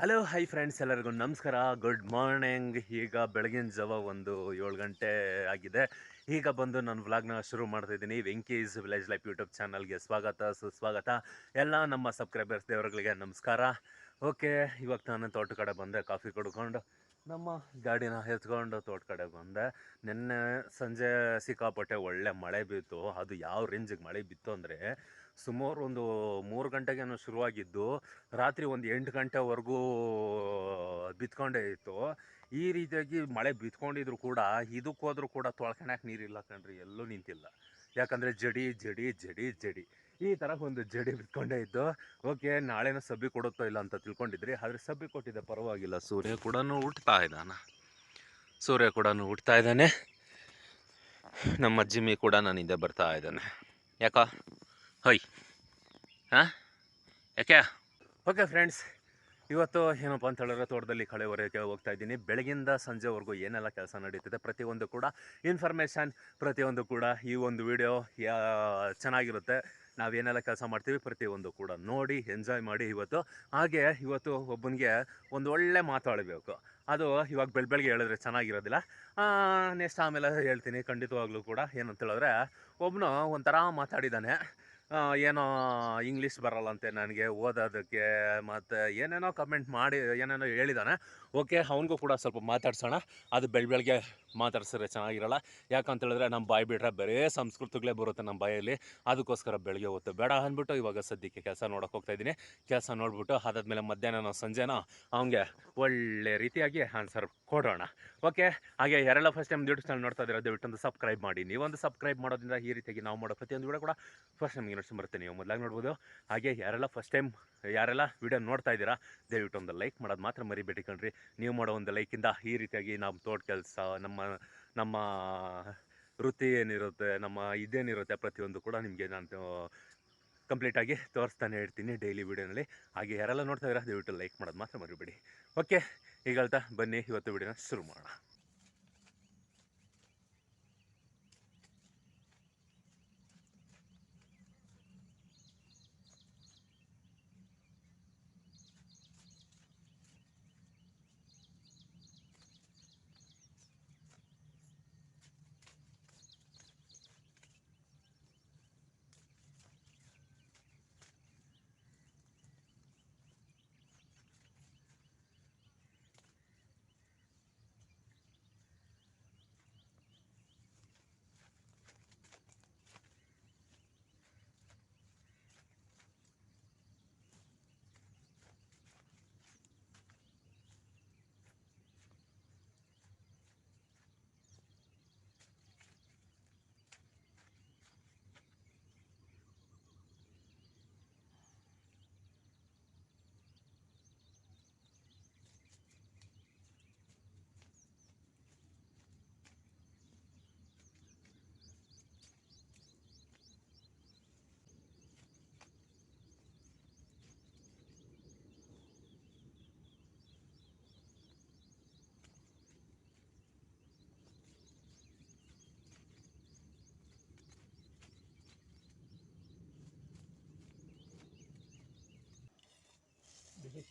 Hello, high friends ಎಲ್ಲರಿಗೂ ನಮಸ್ಕಾರ. Good morning. ಈಗ ಬೆಳಗಿನ ಜಾವ ಒಂದು ಏಳು ಗಂಟೆ ಆಗಿದೆ. ಈಗ ಬಂದು ನಾನು ವ್ಲಾಗ್ನ ಶುರು ಮಾಡ್ತಾ ಇದ್ದೀನಿ. ವೆಂಕೀಸ್ ವಿಲೇಜ್ ಲೈಫ್ ಯೂಟ್ಯೂಬ್ ಚಾನಲ್ಗೆ ಸ್ವಾಗತ, ಸುಸ್ವಾಗತ. ಎಲ್ಲ ನಮ್ಮ ಸಬ್ಸ್ಕ್ರೈಬರ್ಸ್, ದೇವರುಗಳಿಗೆ ನಮಸ್ಕಾರ. ಓಕೆ, ಇವಾಗ ನಾನು ತೋಟ ಕಡೆ ಬಂದೆ, ಕಾಫಿ ಕುಡ್ಕೊಂಡು. ನಮ್ಮ ಗಾಡಿನ ಎತ್ಕೊಂಡು ತೋಟ ಕಡೆ ಬಂದೆ. ನಿನ್ನೆ ಸಂಜೆ ಸಿಕ್ಕಾಪಟ್ಟೆ ಒಳ್ಳೆ ಮಳೆ ಬಿತ್ತು ಅದು ಯಾವ ರೇಂಜಿಗೆ ಮಳೆ ಬಿತ್ತು ಅಂದರೆ ಸುಮಾರು ಒಂದು ಮೂರು ಗಂಟೆಗೇನೋ ಶುರುವಾಗಿದ್ದು ರಾತ್ರಿ ಒಂದು ಎಂಟು ಗಂಟೆವರೆಗೂ ಬಿತ್ಕೊಂಡೇ ಇತ್ತು. ಈ ರೀತಿಯಾಗಿ ಮಳೆ ಬಿತ್ಕೊಂಡಿದ್ರು ಕೂಡ ಇದಕ್ಕೆ ಹೋದ್ರೂ ಕೂಡ ತೊಳ್ಕೊಳಕ್ಕೆ ನೀರಿಲ್ಲ ಕಣ್ರಿ, ಎಲ್ಲೂ ನಿಂತಿಲ್ಲ. ಯಾಕಂದರೆ ಜಡಿ ಜಡಿ ಜಡಿ ಜಡಿ. ಈ ಥರ ಒಂದು ಜಡಿ ಬಿಟ್ಕೊಂಡೇ ಇದ್ದು, ಓಕೆ, ನಾಳೆನೂ ಸಬ್ಬಿ ಕೊಡುತ್ತೋ ಇಲ್ಲ ಅಂತ ತಿಳ್ಕೊಂಡಿದ್ರಿ, ಆದರೆ ಸಬ್ಬಿ ಕೊಟ್ಟಿದ್ದೆ ಪರವಾಗಿಲ್ಲ ಸೂರ್ಯ ಕೂಡ ಹುಟ್ತಾ ಇದ್ದಾನ. ಸೂರ್ಯ ಕೂಡ ಹುಟ್ತಾ ಇದ್ದಾನೆ. ನಮ್ಮ ಜಿಮ್ಮಿ ಕೂಡ ನಾನು ಹಿಂದೆ ಬರ್ತಾ ಇದ್ದಾನೆ. ಯಾಕ? ಹೊಯ್. ಹಾಂ? ಯಾಕೆ? ಓಕೆ ಫ್ರೆಂಡ್ಸ್, ಇವತ್ತು ಏನಪ್ಪ ಅಂತ ಹೇಳಿದ್ರೆ ತೋಟದಲ್ಲಿ ಕಳೆ ಹೊರೆಯೋಕ್ಕೆ ಹೋಗ್ತಾ ಇದ್ದೀನಿ. ಬೆಳಗಿಂದ ಸಂಜೆವರೆಗೂ ಏನೆಲ್ಲ ಕೆಲಸ ನಡೀತಿದೆ ಪ್ರತಿಯೊಂದು ಕೂಡ ಇನ್ಫಾರ್ಮೇಷನ್ ಪ್ರತಿಯೊಂದು ಕೂಡ ಈ ಒಂದು ವಿಡಿಯೋ ಚೆನ್ನಾಗಿರುತ್ತೆ. ನಾವೇನೆಲ್ಲ ಕೆಲಸ ಮಾಡ್ತೀವಿ ಪ್ರತಿಯೊಂದು ಕೂಡ ನೋಡಿ ಎಂಜಾಯ್ ಮಾಡಿ ಇವತ್ತು. ಹಾಗೆ ಇವತ್ತು ಒಬ್ಬನಿಗೆ ಒಂದು ಒಳ್ಳೆ ಮಾತಾಡಬೇಕು ಅದು ಇವಾಗ ಬೆಳ ಬೆಳಗ್ಗೆ ಹೇಳಿದ್ರೆ ಚೆನ್ನಾಗಿರೋದಿಲ್ಲ. ನೆಕ್ಸ್ಟ್ ಆಮೇಲೆ ಹೇಳ್ತೀನಿ ಖಂಡಿತವಾಗ್ಲೂ ಕೂಡ ಏನಂತ ಹೇಳಿದ್ರೆ ಒಬ್ಬನು ಒಂಥರ ಮಾತಾಡಿದ್ದಾನೆ ಏನೋ ಇಂಗ್ಲೀಷ್ ಬರಲ್ಲಂತೆ ನನಗೆ ಓದೋದಕ್ಕೆ ಮತ್ತು ಏನೇನೋ ಕಮೆಂಟ್ ಮಾಡಿ, ಏನೇನೋ ಹೇಳಿದಾನೆ. ಓಕೆ ಅವನಿಗೂ ಕೂಡ ಸ್ವಲ್ಪ ಮಾತಾಡ್ಸೋಣ. ಅದು ಬೆಳ್ ಬೆಳಗ್ಗೆ ಮಾತಾಡ್ಸಿದ್ರೆ ಚೆನ್ನಾಗಿರಲ್ಲ. ಯಾಕಂತ ಹೇಳಿದ್ರೆ ನಮ್ಮ ಬಾಯಿ ಬಿಟ್ರೆ ಬರೀ ಸಂಸ್ಕೃತಿಗಳೇ ಬರುತ್ತೆ ನಮ್ಮ ಬಾಯಲ್ಲಿ. ಅದಕ್ಕೋಸ್ಕರ ಬೆಳಗ್ಗೆ ಹೊತ್ತು ಬೇಡ ಅಂದ್ಬಿಟ್ಟು ಇವಾಗ ಸದ್ಯಕ್ಕೆ ಕೆಲಸ ನೋಡೋಕೆ ಹೋಗ್ತಾ ಇದ್ದೀನಿ. ಕೆಲಸ ನೋಡ್ಬಿಟ್ಟು ಅದಾದ್ಮೇಲೆ ಮಧ್ಯಾಹ್ನ ಸಂಜೆನೋ, ಅವನಿಗೆ ಒಳ್ಳೆ ರೀತಿಯಾಗಿ ಆನ್ಸರ್ ಕೊಡೋಣ. ಓಕೆ ಹಾಗೆ ಯಾರೆಲ್ಲ ಫಸ್ಟ್ ಟೈಮ್ ಯೂಟ್ಯೂಬ್ ಚಾನಲ್ ನೋಡ್ತಾ ಇದ್ದೀರಾ, ದಯವಿಟ್ಟು ಒಂದು ಸಬ್ಸ್ಕ್ರೈಬ್ ಮಾಡಿ. ನೀವೊಂದು ಸಬ್ಸ್ಕ್ರೈಬ್ ಮಾಡೋದ್ರಿಂದ ಈ ರೀತಿಯಾಗಿ ನಾವು ಮಾಡೋ ಪ್ರತಿಯೊಂದು ವಿಡಿಯೋ ಕೂಡ ಫಸ್ಟ್ ನಿಮಗೆ ನೋಡ್ಕೊಂಡು ಬರುತ್ತೆ. ನೀವು ಮೊದಲಾಗಿ ನೋಡ್ಬೋದು. ಹಾಗೆ ಯಾರೆಲ್ಲ ಫಸ್ಟ್ ಟೈಮ್ ಯಾರೆಲ್ಲ ವಿಡಿಯೋ ನೋಡ್ತಾ ಇದ್ದೀರಾ, ದಯವಿಟ್ಟು ಒಂದು ಲೈಕ್ ಮಾಡೋದು ಮಾತ್ರ ಮರಿಬೇಡಿ ಕಣ್ರಿ. ನೀವು ಮಾಡೋ ಒಂದು ಲೈಕಿಂದ ಈ ರೀತಿಯಾಗಿ ನಮ್ಮ ತೋಟ ಕೆಲಸ, ನಮ್ಮ ನಮ್ಮ ವೃತ್ತಿ ಏನಿರುತ್ತೆ, ನಮ್ಮ ಇದೇನಿರುತ್ತೆ ಪ್ರತಿಯೊಂದು ಕೂಡ ನಿಮಗೆ ನಾನು ಕಂಪ್ಲೀಟಾಗಿ ತೋರಿಸ್ತಾನೆ ಇರ್ತೀನಿ ಡೈಲಿ ವೀಡಿಯೋನಲ್ಲಿ ಹಾಗೆ ಯಾರೆಲ್ಲ ನೋಡ್ತಾ ಇದ್ದೀರಾ, ದಯವಿಟ್ಟು ಲೈಕ್ ಮಾಡೋದು ಮಾತ್ರ ಮರಿಬೇಡಿ. ಓಕೆ ಈಗ ಹೇಳ್ತಾ ಬನ್ನಿ ಇವತ್ತು ವಿಡಿಯೋನ ಶುರು ಮಾಡೋಣ.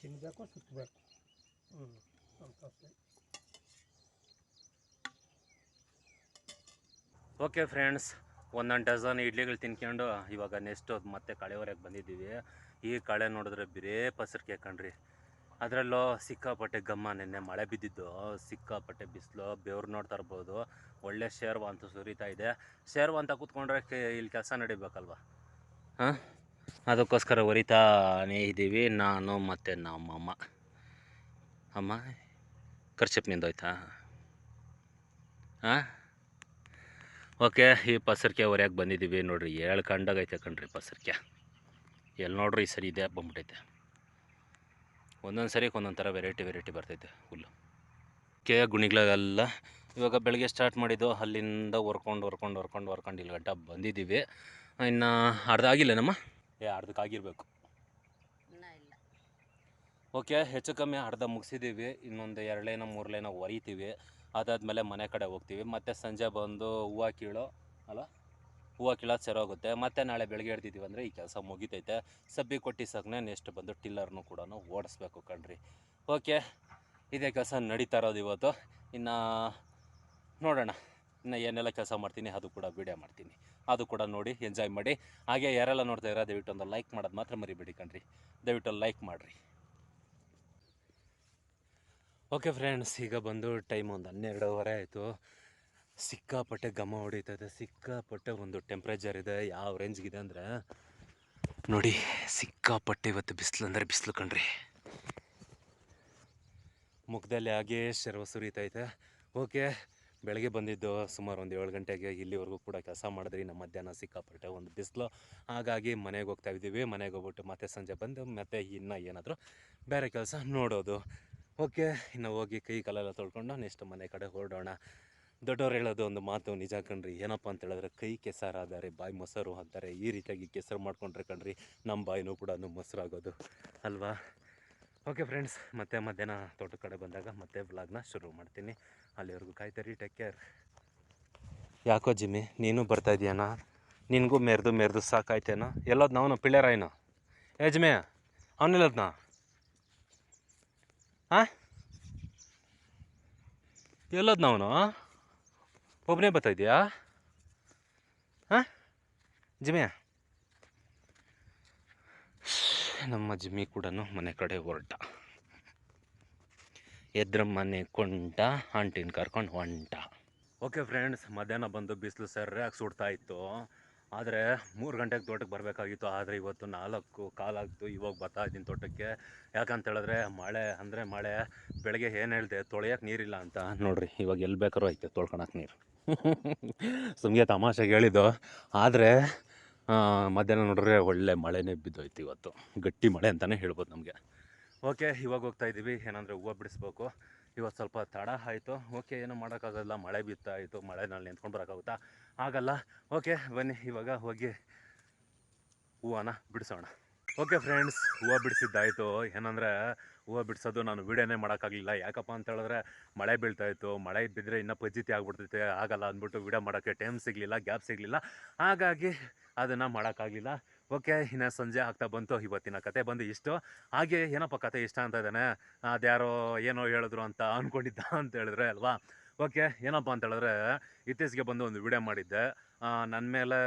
ತಿನ್ನಬೇಕು ಸುತ್ತಬೇಕು ಓಕೆ ಫ್ರೆಂಡ್ಸ್ ಒಂದೊಂದು ಡಜನ್ ಇಡ್ಲಿಗಳು ತಿನ್ಕೊಂಡು ಇವಾಗ ನೆಕ್ಸ್ಟ್ ಮತ್ತೆ ಕಳೆವರೆಗೆ ಬಂದಿದ್ದೀವಿ. ಈ ಕಳೆ ನೋಡಿದ್ರೆ ಬಿರೇ ಪಸರಿಕೆ ಕಣ್ರಿ. ಅದರಲ್ಲೂ ಸಿಕ್ಕಾಪಟ್ಟೆ ಗಮ್ಮ ನಿನ್ನೆ ಮಳೆ ಬಿದ್ದಿದ್ದು. ಸಿಕ್ಕಾಪಟ್ಟೆ ಬಿಸಿಲು, ಬೆವ್ರು ನೋಡ್ತಾ ಇರ್ಬೋದು. ಒಳ್ಳೆ ಶೇರ್ವ ಅಂತ ಸುರಿತಾ ಇದೆ. ಶೇರ್ವ ಅಂತ ಕೂತ್ಕೊಂಡ್ರೆ ಇಲ್ಲಿ ಕೆಲಸ ನಡಿಬೇಕಲ್ವ? ಹಾಂ? ಅದಕ್ಕೋಸ್ಕರ ಹೊರಿತಾನೇ ಇದ್ದೀವಿ. ನಾನು ಮತ್ತು ನಮ್ಮಮ್ಮ. ಅಮ್ಮ ಖರ್ಚಪ್ ನಿಂದೋಯ್ತಾ? ಹಾಂ ಓಕೆ, ಈ ಪಸರ್ಕೆ ಹೊರ್ಯಾಕೆ ಬಂದಿದ್ದೀವಿ. ನೋಡಿರಿ, ಏಳು ಕಂಡಾಗೈತೆ ಕಣ್ರಿ ಪಸರ್ಕೆ. ಎಲ್ಲಿ ನೋಡ್ರಿ ಈ ಸರಿ ಇದೆ ಬಂದ್ಬಿಟ್ಟೈತೆ ಒಂದೊಂದು ಸರಿ ಒಂದೊಂದು ಥರ ವೆರೈಟಿ ವೆರೈಟಿ ಬರ್ತೈತೆ ಹುಲ್ಲು. ಕೆ ಗುಣಿಗಳೆಲ್ಲ ಇವಾಗ ಬೆಳಗ್ಗೆ ಸ್ಟಾರ್ಟ್ ಮಾಡಿದ್ದು, ಅಲ್ಲಿಂದ ಹೊರ್ಕೊಂಡು ಹೊರ್ಕೊಂಡು ಹೊರ್ಕೊಂಡು ಹೊರ್ಕೊಂಡು ಇಲ್ಲಿ ಗಂಟ ಬಂದಿದ್ದೀವಿ. ಇನ್ನು ಅರ್ಧ ಆಗಿಲ್ಲ ನಮ್ಮ ಏ ಅರ್ಧಕ್ಕಾಗಿರ್ಬೇಕು ಇಲ್ಲ. ಓಕೆ ಹೆಚ್ಚು ಕಮ್ಮಿ ಅರ್ಧ ಮುಗಿಸಿದ್ದೀವಿ ಇನ್ನೊಂದು ಎರಡು ಲೈನ ಮೂರು ಲೈನ ಒರಿತೀವಿ. ಅದಾದಮೇಲೆ ಮನೆ ಕಡೆ ಹೋಗ್ತೀವಿ. ಮತ್ತು ಸಂಜೆ ಬಂದು ಹೂವು ಕೀಳೋ ಅಲ್ಲ? ಹೂವು ಕೀಳೋದು ಸರೋಗುತ್ತೆ ಮತ್ತೆ ನಾಳೆ ಬೆಳಗ್ಗೆ ಹಿಡ್ದಿದ್ದೀವಿ ಅಂದರೆ ಈ ಕೆಲಸ ಮುಗಿತೈತೆ. ಸಬ್ಬಿ ಕೊಟ್ಟಿ ಸಗ್ನೆ ನೆಕ್ಸ್ಟ್ ಬಂದು ಟಿಲ್ಲರ್ನು ಕೂಡ ಓಡಿಸ್ಬೇಕು ಕಣ್ರಿ. ಓಕೆ ಇದೇ ಕೆಲಸ ನಡೀತಾ ಇರೋದು ಇವತ್ತು. ಇನ್ನು ನೋಡೋಣ. ಇನ್ನು ಏನೆಲ್ಲ ಕೆಲಸ ಮಾಡ್ತೀನಿ ಅದು ಕೂಡ ವೀಡಿಯೋ ಮಾಡ್ತೀನಿ. ಅದು ಕೂಡ ನೋಡಿ ಎಂಜಾಯ್ ಮಾಡಿ. ಹಾಗೆ ಯಾರೆಲ್ಲ ನೋಡ್ತಾ ಇರೋ ದಯವಿಟ್ಟು ಒಂದು ಲೈಕ್ ಮಾಡೋದು ಮಾತ್ರ ಮರಿಬೇಡಿ ಕಣ್ರಿ. ದಯವಿಟ್ಟು ಲೈಕ್ ಮಾಡಿರಿ. ಓಕೆ ಫ್ರೆಂಡ್ಸ್ ಈಗ ಬಂದು ಟೈಮ್ ಒಂದು ಹನ್ನೆರಡೂವರೆ ಆಯಿತು. ಸಿಕ್ಕಾಪಟ್ಟೆ ಘಮ ಹೊಡಿತೈತೆ. ಸಿಕ್ಕಾಪಟ್ಟೆ ಒಂದು ಟೆಂಪ್ರೇಚರ್ ಇದೆ. ಯಾವ ರೇಂಜ್ಗಿದೆ ಅಂದರೆ? ನೋಡಿ, ಸಿಕ್ಕಾಪಟ್ಟೆ ಇವತ್ತು ಬಿಸಿಲು ಅಂದರೆ ಬಿಸಿಲು ಕಣ್ರಿ. ಮುಖದಲ್ಲಿ ಹಾಗೇ ಶರ್ವ ಸುರಿತೈತೆ. ಓಕೆ ಬೆಳಗ್ಗೆ ಬಂದಿದ್ದು ಸುಮಾರು ಒಂದು ಏಳು ಗಂಟೆಗೆ ಇಲ್ಲಿವರೆಗೂ ಕೂಡ ಕೆಲಸ ಮಾಡಿದ್ರಿ. ನಮ್ಮ ಮಧ್ಯಾಹ್ನ ಸಿಕ್ಕಾಪಟ್ಟೆ ಒಂದು ಬಿಸಿಲು. ಹಾಗಾಗಿ ಮನೆಗೆ ಹೋಗ್ತಾ ಇದ್ದೀವಿ. ಮನೆಗೆ ಹೋಗ್ಬಿಟ್ಟು ಮತ್ತೆ ಸಂಜೆ ಬಂದು ಮತ್ತೆ ಇನ್ನು ಏನಾದರೂ ಬೇರೆ ಕೆಲಸ ನೋಡೋದು. ಓಕೆ, ಇನ್ನು ಹೋಗಿ ಕೈ ಕಾಲೆಲ್ಲ ತೊಳ್ಕೊಂಡು ನೆಕ್ಸ್ಟ್ ಮನೆ ಕಡೆ ಹೊರಡೋಣ. ದೊಡ್ಡವ್ರು ಹೇಳೋದು ಒಂದು ಮಾತು ನಿಜ ಕಣ್ರಿ. ಏನಪ್ಪ ಅಂತ ಹೇಳಿದ್ರೆ, ಕೈ ಕೆಸರಾದರೆ ಬಾಯಿ ಮೊಸರು ಅಂತಾರೆ ಈ ರೀತಿಯಾಗಿ ಕೆಸರು ಮಾಡ್ಕೊಂಡ್ರೆ ಕಣ್ರಿ, ನಮ್ಮ ಬಾಯಿನೂ ಕೂಡ ಮೊಸರಾಗೋದು. ಅಲ್ವಾ? ಓಕೆ ಫ್ರೆಂಡ್ಸ್ ಮತ್ತೆ ಮಧ್ಯಾಹ್ನ ತೋಟದ ಕಡೆ ಬಂದಾಗ ಮತ್ತೆ ವ್ಲಾಗ್ನ ಶುರು ಮಾಡ್ತೀನಿ. ಅಲ್ಲಿವರೆಗೂ ಕಾಯ್ತಾರಿ ಟೇಕ್ ಕೇರ್ ಯಾಕೋ ಜಿಮ್ಮಿ, ನೀನು ಬರ್ತಾ ಇದೆಯಾನ? ನಿನಗೂ ಮೆರೆದು ಮೆರೆದು ಸಾಕಾಯ್ತೇನ? ಎಲ್ಲೋದು ನಾವು ಪಿಳ್ಳೆರಾಯ್ನ ಏ ಜಿಮ್ಮಿ, ಅವನಿಲ್ಲದ್ನ? ಹಾಂ ಎಲ್ಲೋದು ನಾವು ಒಬ್ಬನೇ ಬರ್ತಾ ಇದೆಯಾ? ಹಾಂ ಜಿಮ್ಮಿಯ ನಮ್ಮ ಜಿಮ್ಮಿ ಕೂಡ ಮನೆ ಕಡೆ ಹೊರಟ. ಎದ್ರ ಮನೆ ಕೊಂಟ, ಆಂಟಿನ ಕರ್ಕೊಂಡು ಹೊಂಟ. ಓಕೆ ಫ್ರೆಂಡ್ಸ್, ಮಧ್ಯಾಹ್ನ ಬಂದು ಬಿಸಿಲು ಸರ್ಯಾಗಿ ಸುಡ್ತಾ ಇತ್ತು ಆದರೆ ಮೂರು ಗಂಟೆಗೆ ತೋಟಕ್ಕೆ ಬರಬೇಕಾಗಿತ್ತು, ಆದರೆ ಇವತ್ತು ನಾಲ್ಕು ಕಾಲಾಗ್ತು, ಇವಾಗ ಬರ್ತಾ ಇದ್ದೀನಿ ತೋಟಕ್ಕೆ. ಯಾಕಂತ ಹೇಳಿದ್ರೆ ಮಳೆ, ಅಂದರೆ ಮಳೆ, ಬೆಳಗ್ಗೆ ಏನು ಹೇಳಿದೆ, ತೊಳೆಯೋಕೆ ನೀರಿಲ್ಲ ಅಂತ. ನೋಡ್ರಿ, ಇವಾಗ ಎಲ್ಲಿ ಬೇಕಾದ್ರೂ ಐತೆ ತೊಳ್ಕೊಳಕ್ಕೆ ನೀರು. ಸುಮ್ಗೆ ತಮಾಷೆಗೆ ಹೇಳಿದ್ದು. ಆದರೆ ಮಧ್ಯಾಹ್ನ ನೋಡಿದ್ರೆ ಒಳ್ಳೆ ಮಳೆನೇ ಬಿದ್ದೋಯ್ತು ಇವತ್ತು. ಗಟ್ಟಿ ಮಳೆ ಅಂತಲೇ ಹೇಳ್ಬೋದು ನಮಗೆ. ಓಕೆ, ಇವಾಗ ಹೋಗ್ತಾ ಇದ್ದೀವಿ ಏನಂದರೆ ಹೂವು ಬಿಡಿಸ್ಬೇಕು. ಇವತ್ತು ಸ್ವಲ್ಪ ತಡ ಆಯಿತು. ಓಕೆ, ಏನು ಮಾಡೋಕ್ಕಾಗಲ್ಲ. ಮಳೆ ಬಿತ್ತಾಯಿತು ಮಳೆನಲ್ಲಿ ನಿಂತ್ಕೊಂಡು ಬರೋಕ್ಕಾಗುತ್ತಾ? ಆಗಲ್ಲ. ಓಕೆ, ಬನ್ನಿ. ಇವಾಗ ಹೋಗಿ ಹೂವನ ಬಿಡಿಸೋಣ. ಓಕೆ ಫ್ರೆಂಡ್ಸ್ ಹೂವು ಬಿಡಿಸಿದ್ದಾಯಿತು. ಏನಂದರೆ, ಹೂವು ಬಿಡಿಸೋದು ನಾನು ವೀಡಿಯೋನೇ ಮಾಡೋಕ್ಕಾಗಲಿಲ್ಲ. ಯಾಕಪ್ಪ ಅಂತ ಹೇಳಿದ್ರೆ, ಮಳೆ ಬೀಳ್ತಾಯಿತ್ತು. ಮಳೆ ಬಿದ್ದರೆ ಇನ್ನೂ ಪಜಿತಿ ಆಗ್ಬಿಡ್ತೈತೆ. ಆಗಲ್ಲ ಅಂದ್ಬಿಟ್ಟು ವೀಡಿಯೋ ಮಾಡೋಕ್ಕೆ ಟೈಮ್ ಸಿಗಲಿಲ್ಲ ಗ್ಯಾಪ್ ಸಿಗಲಿಲ್ಲ. ಹಾಗಾಗಿ ಅದನ್ನು ಮಾಡೋಕ್ಕಾಗಲಿಲ್ಲ. ಓಕೆ ಇನ್ನು ಸಂಜೆ ಆಗ್ತಾ ಬಂತು. ಇವತ್ತಿನ ಕತೆ ಬಂದು ಇಷ್ಟು. ಹಾಗೆ ಏನಪ್ಪ ಕತೆ ಇಷ್ಟ ಅಂತ ಇದ್ದಾನೆ. ಅದ್ಯಾರೋ ಏನೋ ಹೇಳಿದ್ರು ಅಂತ ಅಂದ್ಕೊಂಡಿದ್ದ ಅಂತ ಹೇಳಿದ್ರೆ ಅಲ್ವಾ? ಓಕೆ ಏನಪ್ಪ ಅಂತ ಹೇಳಿದ್ರೆ, ಇತ್ತೀಚೆಗೆ ಬಂದು ಒಂದು ವಿಡಿಯೋ ಮಾಡಿದ್ದೆ. ನನ್ನ ಮೇಲೆ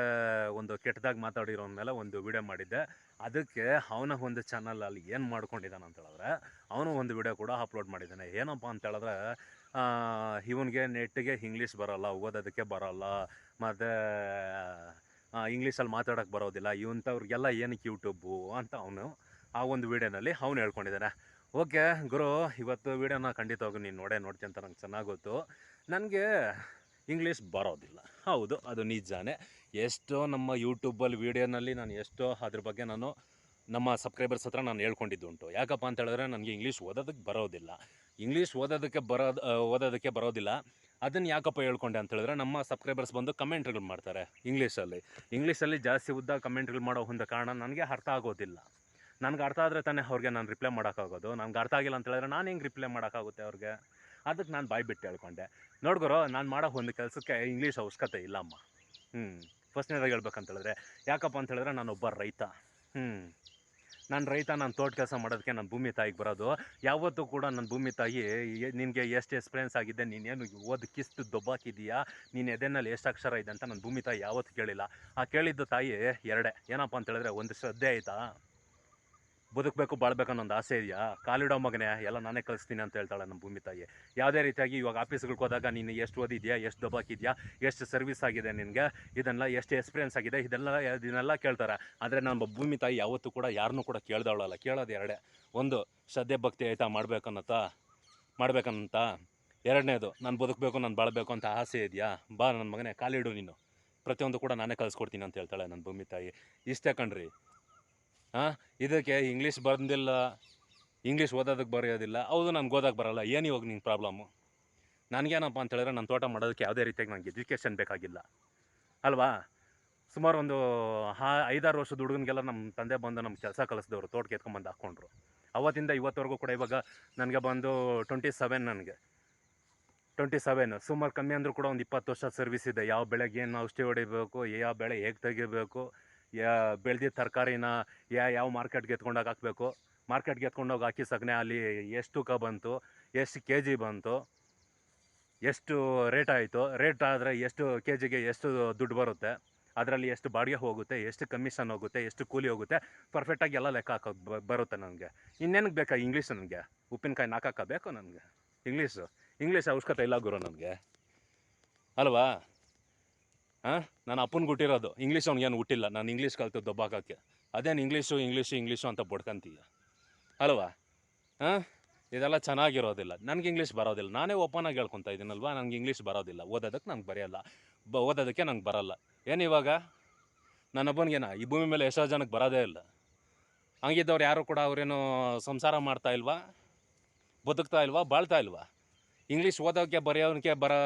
ಒಂದು ಕೆಟ್ಟದಾಗಿ ಮಾತಾಡಿರೋನ ಮೇಲೆ ಒಂದು ವಿಡಿಯೋ ಮಾಡಿದ್ದೆ. ಅದಕ್ಕೆ ಅವನ ಒಂದು ಚಾನಲಲ್ಲಿ ಏನು ಮಾಡ್ಕೊಂಡಿದ್ದಾನೆ ಅಂತ ಹೇಳಿದ್ರೆ, ಅವನು ಒಂದು ವಿಡಿಯೋ ಕೂಡ ಅಪ್ಲೋಡ್ ಮಾಡಿದ್ದಾನೆ. ಏನಪ್ಪ ಅಂತ ಹೇಳಿದ್ರೆ ಇವನಿಗೆ ನೆಟ್ಟಿಗೆ ಇಂಗ್ಲೀಷ್ ಬರೋಲ್ಲ, ಓದೋದಕ್ಕೆ ಬರೋಲ್ಲ, ಮತ್ತು ಇಂಗ್ಲೀಷಲ್ಲಿ ಮಾತಾಡೋಕ್ಕೆ ಬರೋದಿಲ್ಲ, ಇವಂಥವ್ರಿಗೆಲ್ಲ ಏನಕ್ಕೆ ಯೂಟ್ಯೂಬು ಅಂತ ಅವನು ಆ ಒಂದು ವಿಡಿಯೋನಲ್ಲಿ ಅವನು ಹೇಳ್ಕೊಂಡಿದ್ದಾನೆ. ಓಕೆ ಗುರು, ಇವತ್ತು ವೀಡಿಯೋನ ಖಂಡಿತವಾಗೂ ನೀನು ನೋಡೇ ನೋಡ್ತೀನಿ ಅಂತ ನಂಗೆ ಚೆನ್ನಾಗಿ ಗೊತ್ತು. ನನಗೆ ಇಂಗ್ಲೀಷ್ ಬರೋದಿಲ್ಲ. ಹೌದು, ಅದು ನಿಜಾನೇ. ಎಷ್ಟೋ ನಮ್ಮ ಯೂಟ್ಯೂಬಲ್ಲಿ ವೀಡಿಯೋನಲ್ಲಿ ನಾನು ಎಷ್ಟೋ ಅದ್ರ ಬಗ್ಗೆ ನಾನು ನಮ್ಮ ಸಬ್ಸ್ಕ್ರೈಬರ್ಸ್ ಹತ್ರ ನಾನು ಹೇಳ್ಕೊಂಡಿದ್ದುಂಟು. ಯಾಕಪ್ಪ ಅಂತ ಹೇಳಿದ್ರೆ ನನಗೆ ಇಂಗ್ಲೀಷ್ ಓದೋದಕ್ಕೆ ಬರೋದಿಲ್ಲ. ಇಂಗ್ಲೀಷ್ ಓದೋದಕ್ಕೆ ಬರೋದು ಓದೋದಕ್ಕೆ ಬರೋದಿಲ್ಲ. ಅದನ್ನು ಯಾಕಪ್ಪ ಹೇಳ್ಕೊಂಡೆ ಅಂತ ಹೇಳಿದ್ರೆ ನಮ್ಮ ಸಬ್ಸ್ಕ್ರೈಬರ್ಸ್ ಬಂದು ಕಮೆಂಟ್ಗಳು ಮಾಡ್ತಾರೆ ಇಂಗ್ಲೀಷಲ್ಲಿ ಇಂಗ್ಲೀಷಲ್ಲಿ ಜಾಸ್ತಿ ಉದ್ದ ಕಮೆಂಟ್ಗಳು ಮಾಡೋ ಒಂದು ಕಾರಣ ನನಗೆ ಅರ್ಥ ಆಗೋದಿಲ್ಲ. ನನಗೆ ಅರ್ಥ ಆದರೆ ತಾನೇ ಅವ್ರಿಗೆ ನಾನು ರಿಪ್ಲೈ ಮಾಡೋಕ್ಕಾಗೋದು. ನನಗೆ ಅರ್ಥ ಆಗಿಲ್ಲ ಅಂತ ಹೇಳಿದ್ರೆ ನಾನು ಹೆಂಗೆ ರಿಪ್ಲೈ ಮಾಡೋಕ್ಕಾಗುತ್ತೆ ಅವ್ರಿಗೆ? ಅದಕ್ಕೆ ನಾನು ಬಾಯಿ ಬಿಟ್ಟು ಹೇಳ್ಕೊಂಡೆ. ನೋಡ್ಗುರು, ನಾನು ಮಾಡೋ ಒಂದು ಕೆಲಸಕ್ಕೆ ಇಂಗ್ಲೀಷ್ ಅವಶ್ಯಕತೆ ಇಲ್ಲಮ್ಮ. ಹ್ಞೂ ಫಸ್ಟ್ನೇದಾಗಿ ಹೇಳ್ಬೇಕಂತ ಹೇಳಿದ್ರೆ, ಯಾಕಪ್ಪ ಅಂತ ಹೇಳಿದ್ರೆ ನಾನೊಬ್ಬ ರೈತ. ಹ್ಞೂ ನಾನು ರೈತ, ನಾನು ತೋಟ ಕೆಲಸ ಮಾಡೋದಕ್ಕೆ ನನ್ನ ಭೂಮಿ ತಾಯಿಗೆ ಬರೋದು. ಯಾವತ್ತೂ ಕೂಡ ನನ್ನ ಭೂಮಿ ತಾಯಿ ನಿನಗೆ ಎಷ್ಟು ಎಕ್ಸ್ಪೀರಿಯನ್ಸ್ ಆಗಿದೆ, ನೀನೇನು ಓದಿ ಕಿಸ್ತು ದೊಬ್ಬಾಕಿದೀಯಾ? ನೀನು ಎದೆನಲ್ಲಿ ಎಷ್ಟು ಅಕ್ಷರ ಇದೆ ಅಂತ ನನ್ನ ಭೂಮಿ ತಾಯಿ ಯಾವತ್ತೂ ಕೇಳಿಲ್ಲ. ಆ ಕೇಳಿದ್ದು ತಾಯಿ ಎರಡೇ. ಏನಪ್ಪ ಅಂತ ಹೇಳಿದ್ರೆ, ಒಂದು ಶ್ರದ್ಧೆ ಆಯಿತಾ? ಬದುಕಬೇಕು, ಬಾಳ್ಬೇಕು ಅನ್ನೋ ಒಂದು ಆಸೆ ಇದೆಯಾ? ಕಾಲಿಡೋ ಮಗನೇ, ಎಲ್ಲ ನಾನೇ ಕಲಿಸ್ತೀನಿ ಅಂತ ಹೇಳ್ತಾಳೆ ನಮ್ಮ ಭೂಮಿ ತಾಯಿ. ಯಾವುದೇ ರೀತಿಯಾಗಿ ಇವಾಗ ಆಫೀಸ್ಗಳಿಗೆ ಹೋದಾಗ ನೀನು ಎಷ್ಟು ಓದಿದ್ಯಾ, ಎಷ್ಟು ದಬ್ಬಾಕಿದ್ಯಾ, ಎಷ್ಟು ಸರ್ವಿಸ್ ಆಗಿದೆ ನಿನಗೆ, ಇದನ್ನೆಲ್ಲ ಎಷ್ಟು ಎಕ್ಸ್ಪೀರಿಯನ್ಸ್ ಆಗಿದೆ ಇದೆಲ್ಲ ಇದನ್ನೆಲ್ಲ ಕೇಳ್ತಾರೆ. ಆದರೆ ನಮ್ಮ ಭೂಮಿ ತಾಯಿ ಯಾವತ್ತೂ ಕೂಡ ಯಾರನ್ನೂ ಕೂಡ ಕೇಳ್ದವಳಲ್ಲ. ಕೇಳೋದು ಎರಡೇ. ಒಂದು, ಶ್ರದ್ಧೆ, ಭಕ್ತಿ, ಆಯಿತಾ, ಮಾಡ್ಬೇಕನ್ನತ್ತ? ಮಾಡಬೇಕನ್ನಂತ ಎರಡನೇದು, ನಾನು ಬದುಕಬೇಕು, ನಾನು ಬಾಳಬೇಕು ಅಂತ ಆಸೆ ಇದೆಯಾ? ಬಾ, ನನ್ನ ಮಗನೇ, ಕಾಲಿಡು ನೀನು. ಪ್ರತಿಯೊಂದು ಕೂಡ ನಾನೇ ಕಲಿಸ್ಕೊಡ್ತೀನಿ ಅಂತ ಹೇಳ್ತಾಳೆ ನನ್ನ ಭೂಮಿ ತಾಯಿ. ಇಷ್ಟೇ ಕಣ್ರಿ. ಹಾಂ ಇದಕ್ಕೆ ಇಂಗ್ಲೀಷ್ ಬಂದಿಲ್ಲ ಇಂಗ್ಲೀಷ್ ಓದೋದಕ್ಕೆ ಬರೆಯೋದಿಲ್ಲ. ಹೌದು, ನನಗೆ ಓದೋಕ್ಕೆ ಬರೋಲ್ಲ. ಏನು ಇವಾಗ ನಿನ್ನ ಪ್ರಾಬ್ಲಮ್ಮು ನನಗೇನಪ್ಪ ಅಂತ ಹೇಳಿದ್ರೆ ನನ್ನ ತೋಟ ಮಾಡೋದಕ್ಕೆ ಯಾವುದೇ ರೀತಿಯಾಗಿ ನನಗೆ ಎಜುಕೇಷನ್ ಬೇಕಾಗಿಲ್ಲ. ಅಲ್ವಾ? ಸುಮಾರು ಒಂದು ಹಾ, ಐದಾರು ವರ್ಷದ ಹುಡುಗನಿಗೆಲ್ಲ ನಮ್ಮ ತಂದೆ ಬಂದು ನಮ್ಮ ಕೆಲಸ ಕಲಿಸಿದವರು ತೋಟಕ್ಕೆ ಎತ್ಕೊಂಬಂದು ಹಾಕ್ಕೊಂಡ್ರು. ಅವತ್ತಿಂದ ಇವತ್ತವರೆಗೂ ಕೂಡ ಇವಾಗ ನನಗೆ ಬಂದು ಟ್ವೆಂಟಿ ಸೆವೆನ್ ನನಗೆ. ಟ್ವೆಂಟಿ ಸೆವೆನ್ ಸುಮಾರು ಕಮ್ಮಿ ಅಂದರೂ ಕೂಡ ಒಂದು ಇಪ್ಪತ್ತು ವರ್ಷ ಸರ್ವಿಸ್ ಇದೆ. ಯಾವ ಬೆಳೆಗೆ ಏನು ಔಷಧಿ ಹೊಡಿಬೇಕು, ಯಾವ ಬೆಳೆ ಹೇಗೆ ತೆಗಿಬೇಕು ಯಾ ಬೆಳೆದಿದ್ದ ತರಕಾರಿನ ಯಾ ಯಾವ ಮಾರ್ಕೆಟ್ಗೆ ಎತ್ಕೊಂಡೋಗಿ ಹಾಕಬೇಕು? ಮಾರ್ಕೆಟ್ಗೆ ಎತ್ಕೊಂಡೋಗಿ ಹಾಕಿ ಸಗಣಿ ಅಲ್ಲಿ ಎಷ್ಟು ತೂಕ ಬಂತು? ಎಷ್ಟು ಕೆ ಜಿ ಬಂತು? ಎಷ್ಟು ರೇಟ್ ಆಯಿತು? ರೇಟ್ ಆದರೆ ಎಷ್ಟು ಕೆ ಜಿಗೆ ಎಷ್ಟು ದುಡ್ಡು ಬರುತ್ತೆ? ಅದರಲ್ಲಿ ಎಷ್ಟು ಬಾಡಿಗೆ ಹೋಗುತ್ತೆ? ಎಷ್ಟು ಕಮಿಷನ್ ಹೋಗುತ್ತೆ? ಎಷ್ಟು ಕೂಲಿ ಹೋಗುತ್ತೆ? ಪರ್ಫೆಕ್ಟಾಗಿ ಎಲ್ಲ ಲೆಕ್ಕ ಹಾಕೋದು ಬ- ಬರುತ್ತೆ ನನಗೆ. ಇನ್ನೇನಕ್ಕೆ ಬೇಕಾ ಇಂಗ್ಲೀಷ್ ನನಗೆ? ಉಪ್ಪಿನಕಾಯಿ ನಾಕಾಕ ಬೇಕು ನನಗೆ? ಇಂಗ್ಲೀಷು ಇಂಗ್ಲೀಷ್ ಅವಶ್ಯಕತೆ ಇಲ್ಲ ಗುರು ನನಗೆ. ಅಲ್ವಾ? ಹಾಂ ನಾನು ಅಪ್ಪನ ಹುಟ್ಟಿರೋದು ಇಂಗ್ಲೀಷ್ ಅವ್ನಿಗೇನು ಹುಟ್ಟಿಲ್ಲ. ನಾನು ಇಂಗ್ಲೀಷ್ ಕಲ್ತು ದೊಬ್ಬಾಕೋಕ್ಕೆ ಅದೇನು ಇಂಗ್ಲೀಷು ಇಂಗ್ಲೀಷು ಇಂಗ್ಲೀಷು ಅಂತ ಬಡ್ಕಂತೀಯ? ಅಲ್ವಾ? ಹಾಂ ಇದೆಲ್ಲ ಚೆನ್ನಾಗಿರೋದಿಲ್ಲ. ನನಗೆ ಇಂಗ್ಲೀಷ್ ಬರೋದಿಲ್ಲ. ನಾನೇ ಓಪನ್ ಆಗಿ ಹೇಳ್ಕೊತಾ ಇದ್ದೀನಲ್ವಾ ನನಗೆ ಇಂಗ್ಲೀಷ್ ಬರೋದಿಲ್ಲ. ಓದೋದಕ್ಕೆ ನಂಗೆ ಬರೆಯಲ್ಲ. ಬ, ಓದೋದಕ್ಕೆ ನಂಗೆ ಬರಲ್ಲ. ಏನು ಇವಾಗ? ನನ್ನೊಬ್ಬನಿಗೇನ ಈ ಭೂಮಿ ಮೇಲೆ ಎಷ್ಟೋ ಜನಕ್ಕೆ ಬರೋದೇ ಇಲ್ಲ. ಹಂಗಿದ್ದವ್ರು ಯಾರು ಕೂಡ ಅವರೇನು ಸಂಸಾರ ಮಾಡ್ತಾ ಇಲ್ವಾ? ಬದುಕ್ತಾ ಇಲ್ವಾ? ಬಾಳ್ತಾ ಇಲ್ವಾ? ಇಂಗ್ಲೀಷ್ ಓದೋಕೆ ಬರೆಯೋದಕ್ಕೆ ಬರೋ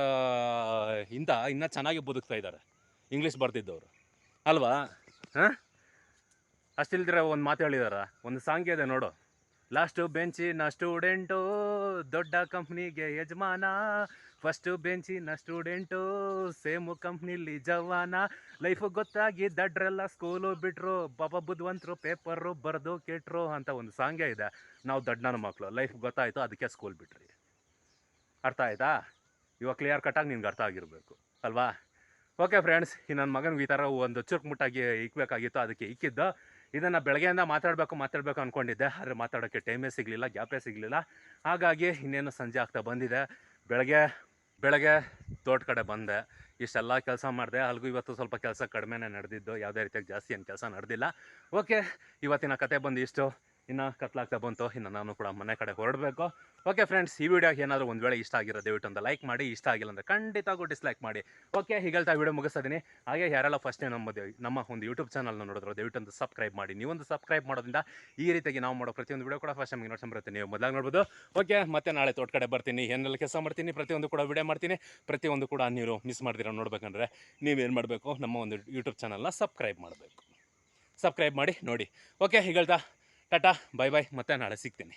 ಇಂದ ಇನ್ನೂ ಚೆನ್ನಾಗಿ ಬದುಕ್ತಾ ಇದ್ದಾರೆ. ಇಂಗ್ಲೀಷ್ ಬರ್ತಿದ್ದವರು ಅಲ್ವಾ? ಹಾಂ? ಅಷ್ಟಿಲ್ದಿರ ಒಂದು ಮಾತು ಹೇಳಿದಾರ. ಒಂದು ಸಾಂಗ್ ಇದೆ ನೋಡು. ಲಾಸ್ಟು ಬೆಂಚಿನ ಸ್ಟೂಡೆಂಟು ದೊಡ್ಡ ಕಂಪ್ನಿಗೆ ಯಜಮಾನ. ಫಸ್ಟು ಬೆಂಚಿನ ಸ್ಟೂಡೆಂಟು ಸೇಮು ಕಂಪ್ನಿಲಿ ಜವಾನ. ಲೈಫು ಗೊತ್ತಾಗಿ ದಡ್ರೆಲ್ಲ ಸ್ಕೂಲು ಬಿಟ್ರು ಬಾಬಾ ಬುದ್ಧವಂತರು ಪೇಪರು ಬರೆದು ಕೆಟ್ರು ಅಂತ ಒಂದು ಸಾಂಗೇ ಇದೆ. ನಾವು ದಡ್ಡನ ಮಕ್ಕಳು ಲೈಫ್ ಗೊತ್ತಾಯಿತು ಅದಕ್ಕೆ ಸ್ಕೂಲ್ ಬಿಟ್ರಿ. ಅರ್ಥ ಆಯ್ತಾ? ಇವಾಗ ಕ್ಲಿಯರ್ ಕಟ್ಟಾಗಿ ನಿನ್ಗೆ ಅರ್ಥ ಆಗಿರಬೇಕು, ಅಲ್ವಾ? ಓಕೆ ಫ್ರೆಂಡ್ಸ್ ಈ ನನ್ನ ಮಗನಿಗೆ ಈ ಥರ ಒಂದು ಚುರುಕು ಮುಟ್ಟಾಗಿ ಇಕ್ಬೇಕಾಗಿತ್ತು, ಅದಕ್ಕೆ ಇಕ್ಕಿದ್ದು. ಇದನ್ನು ಬೆಳಗ್ಗೆಯಿಂದ ಮಾತಾಡಬೇಕು ಮಾತಾಡಬೇಕು ಅಂದ್ಕೊಂಡಿದ್ದೆ ಆದರೆ ಮಾತಾಡೋಕ್ಕೆ ಟೈಮೇ ಸಿಗಲಿಲ್ಲ ಗ್ಯಾಪೇ ಸಿಗಲಿಲ್ಲ. ಹಾಗಾಗಿ ಇನ್ನೇನು ಸಂಜೆ ಆಗ್ತಾ ಬಂದಿದೆ. ಬೆಳಗ್ಗೆ ಬೆಳಗ್ಗೆ ತೋಟ ಕಡೆ ಬಂದೆ. ಇಷ್ಟೆಲ್ಲ ಕೆಲಸ ಮಾಡಿದೆ. ಅಲ್ಲಿಗೂ ಇವತ್ತು ಸ್ವಲ್ಪ ಕೆಲಸ ಕಡಿಮೆನೇ ನಡೆದಿದ್ದು. ಯಾವುದೇ ರೀತಿಯಾಗಿ ಜಾಸ್ತಿ ಏನು ಕೆಲಸ ನಡೆದಿಲ್ಲ. ಓಕೆ ಇವತ್ತಿನ ಕತೆ ಬಂದು ಇಷ್ಟು. ಇನ್ನು ಕತ್ಲಾಗ್ತಾ ಬಂತು, ಇನ್ನು ನಾನು ಕೂಡ ಮನೆ ಕಡೆ ಹೊರಡಬೇಕು. ಓಕೆ ಫ್ರೆಂಡ್ಸ್ ಈ ವಿಡಿಯೋ ಏನಾದರೂ ಒಂದು ವೇಳೆ ಇಷ್ಟ ಆಗಿರೋ ದಯವಿಟ್ಟು ಒಂದು ಲೈಕ್ ಮಾಡಿ, ಇಷ್ಟ ಆಗಿಲ್ಲ ಅಂದರೆ ಖಂಡಿತವಾಗೂ ಡಿಸ್ಲೈಕ್ ಮಾಡಿ. ಓಕೆ ಹೀಗೆಲ್ತಾ ವಿಡಿಯೋ ಮುಗಿಸ್ತೀನಿ ಹಾಗೆ ಯಾರೆಲ್ಲ ಫಸ್ಟ್ ನಮ್ಮ ದೇ- ನಮ್ಮ ಒಂದು ಯೂಟ್ಯೂಬ್ ಚಾನಲ್ನ ನೋಡಿದ್ರು, ದಯವಿಟ್ಟು ಒಂದು ಸಬ್ಸ್ಕ್ರೈಬ್ ಮಾಡಿ. ನೀವೊಂದು ಸಬ್ಸ್ಕ್ರೈಬ್ ಮಾಡೋದ್ರಿಂದ ಈ ರೀತಿಯಾಗಿ ನಾವು ಮಾಡೋ ಪ್ರತಿಯೊಂದು ವಿಡಿಯೋ ಕೂಡ ಫಸ್ಟ್ ನಮಗೆ ನೋಡ್ಸ್ಕೊಂಡ್ ಬರುತ್ತೆ. ನೀವು ಮೊದಲಾಗಿ ನೋಡ್ಬೋದು. ಓಕೆ ಮತ್ತೆ ನಾಳೆ ತೋಟ ಕಡೆ ಬರ್ತೀನಿ. ಏನೆಲ್ಲ ಕೆಲಸ ಮಾಡ್ತೀನಿ, ಪ್ರತಿಯೊಂದು ಕೂಡ ವಿಡಿಯೋ ಮಾಡ್ತೀನಿ. ಪ್ರತಿಯೊಂದು ಕೂಡ ನೀವು ಮಿಸ್ ಮಾಡ್ದಿರೋ ನೋಡ್ಬೇಕಂದ್ರೆ ನೀವೇನು ಮಾಡಬೇಕು? ನಮ್ಮ ಒಂದು ಯೂಟ್ಯೂಬ್ ಚಾನಲ್ನ ಸಬ್ಸ್ಕ್ರೈಬ್ ಮಾಡಬೇಕು. ಸಬ್ಸ್ಕ್ರೈಬ್ ಮಾಡಿ, ನೋಡಿ. ಓಕೆ ಹೀಗಳ್ತಾ. ಟಾಟಾ ಬಾಯ್ ಬಾಯ್ ಮತ್ತೆ ನಾಳೆ ಸಿಗ್ತೀನಿ.